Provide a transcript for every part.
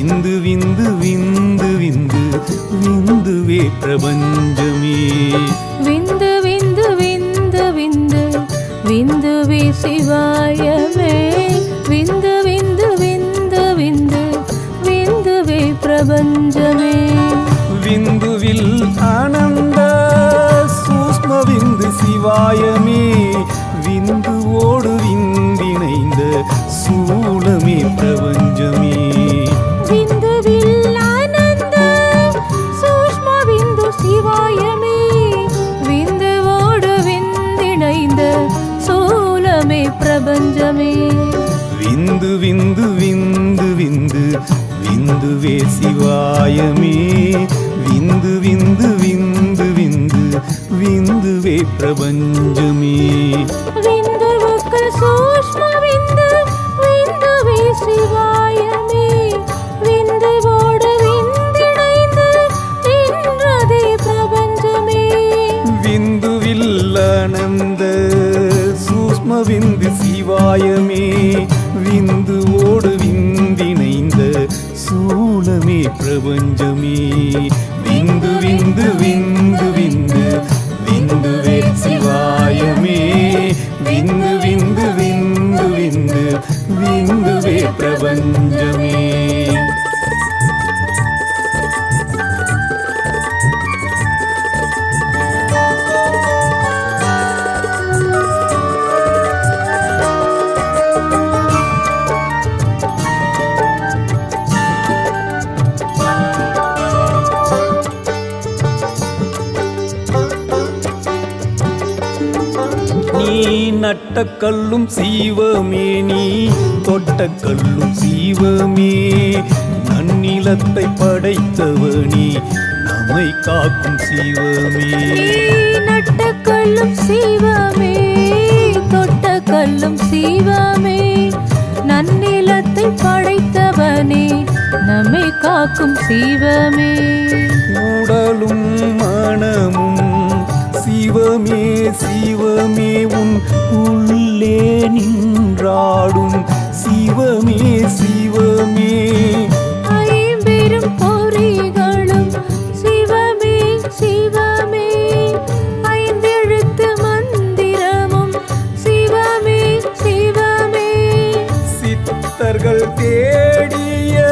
விந்து விந்து விந்து விந்து விந்துவே பிரபஞ்சமே விந்து விந்து விந்து விந்து விந்துவே சிவாயமே. விந்து விந்து விந்து விந்து விந்துவே பிரபஞ்சமே. விந்துவில் ஆனந்த சூஸ்ம விந்து சிவாயமே. விந்துவோடு விந்திணைந்த சூலமே பிரபஞ்சமே பிரபஞ்சமே விந்து விந்து விந்து விந்து விந்துவே சிவாயமே விந்து விந்து விந்து விந்து விந்துவே பிரபஞ்சமே. மாயமே விந்து ஓடு விந்திணைந்த சூலமே பிரபஞ்சமே. விந்து விந்து விந்து விந்து விந்து சிவாயமே. விந்து விந்து விந்து விந்து விந்துவே பிரபஞ்சமே. நட்ட கல்லும் சீவமே நீ தொட்ட கல்லும் சீவமே. நன்னிலத்தை படைத்தவனே நம்மை காக்கும் சீவமே. நட்ட கல்லும் சீவமே தொட்ட கல்லும் சீவமே. நன்னிலத்தை படைத்தவனே நம்மை காக்கும் சீவமே. நின்றாடும் சிவமே சிவமே. ஐம்பெரும் பொறிகளும் சிவமே சிவமே. ஐந்தெழுத்து மந்திரமும் சிவமே சிவமே. சித்தர்கள் தேடிய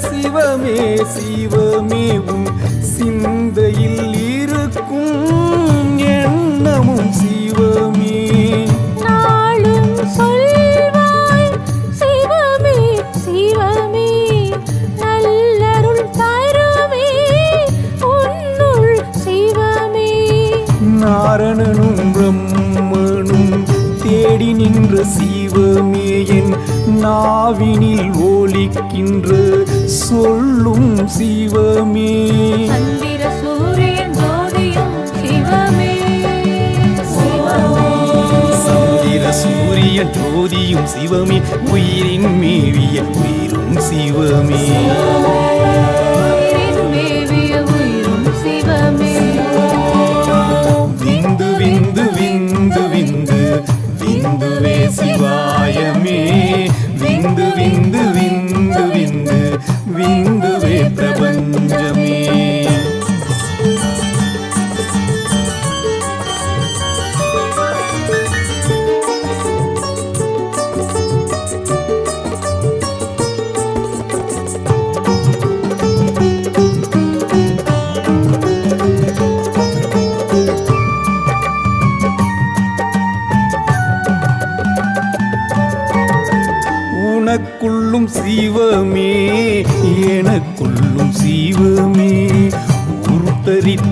சிவமே சிவமே. உன் நாவினில் ஒலிக்கின்ற சொல்லும் சிவமே. சூரியன் ஜோதியும் சிவமே. உயிரின் மேவிய உயிரும் சிவமே.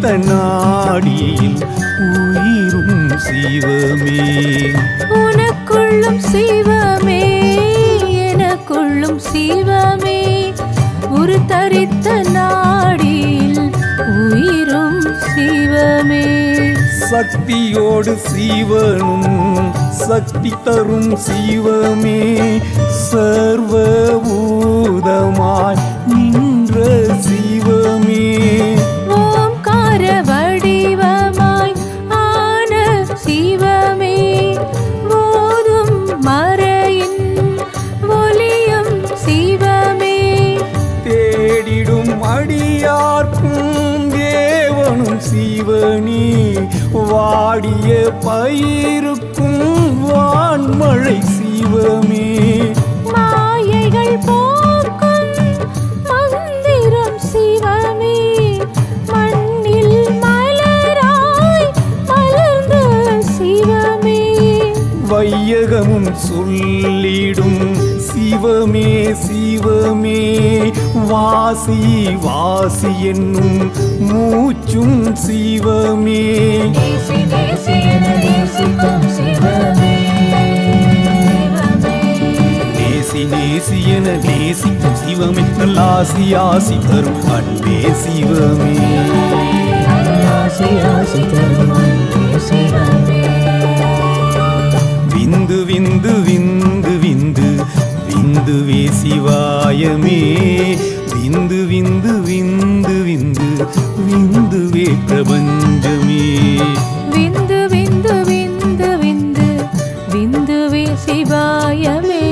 உருத்தரித்த நாடியில் உயிரும் சிவமே. உனக்குள்ளும் சிவமே எனக்குள்ளும் சிவமே. ஒரு தரித்த நாடியில் உயிரும் சிவமே. சக்தியோடு சிவனும் சக்தி தரும் சிவமே. சர்வபூதமாய் நின்ற வாடிய பயிருக்கும் வான்மழை சிவமே. மாயைகள் போக்கும் மந்திரம் சிவமே. மண்ணில் மலராய் மலர்ந்த சிவமே. வையகமும் சொல்லிடும் சிவமே சிவமே. வாசி வாசி என்னும் மூச்சும் சிவமே. நேசி நேசி என நேசிக்கும் சிவமே. நல்லாசி ஆசி தரும் அன்பே சிவமே. ஆசி ஆசி தரும் பிரபஞ்சமே விந்து விந்து விந்து விந்து விந்துவே சிவாயமே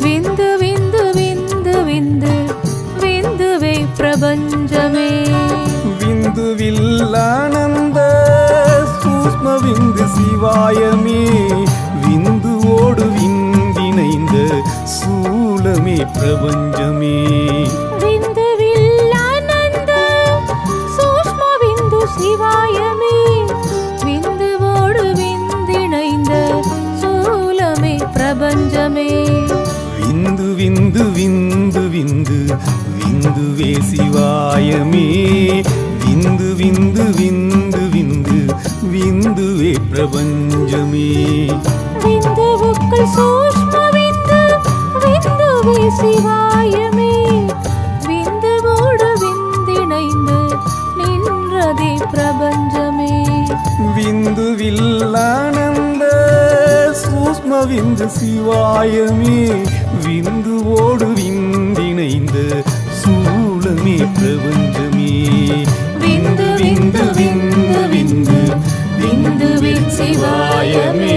விந்து விந்து விந்து விந்து விந்துவே பிரபஞ்சமே. விந்துவில் ஆனந்த சூஷ்ம விந்து சிவாயமே. விந்துவோடு விந்திணைந்த சூலமே பிரபஞ்சமே. விந்துவில் பிரபஞ்சமே விந்துவுக்குள் சூஷ்ம விந்து விந்துவே சிவாயமே. விந்துவோடு விந்திணைந்து நின்றதே பிரபஞ்சமே. விந்துவில் ஆனந்த சூஷ்ம விந்து சிவாயமே. விந்துவோடு விந்திணைந்து சூளமே பிரபஞ்சமே. விந்து விந்து விந்து விந்து. விந்துவின் சிவாயமே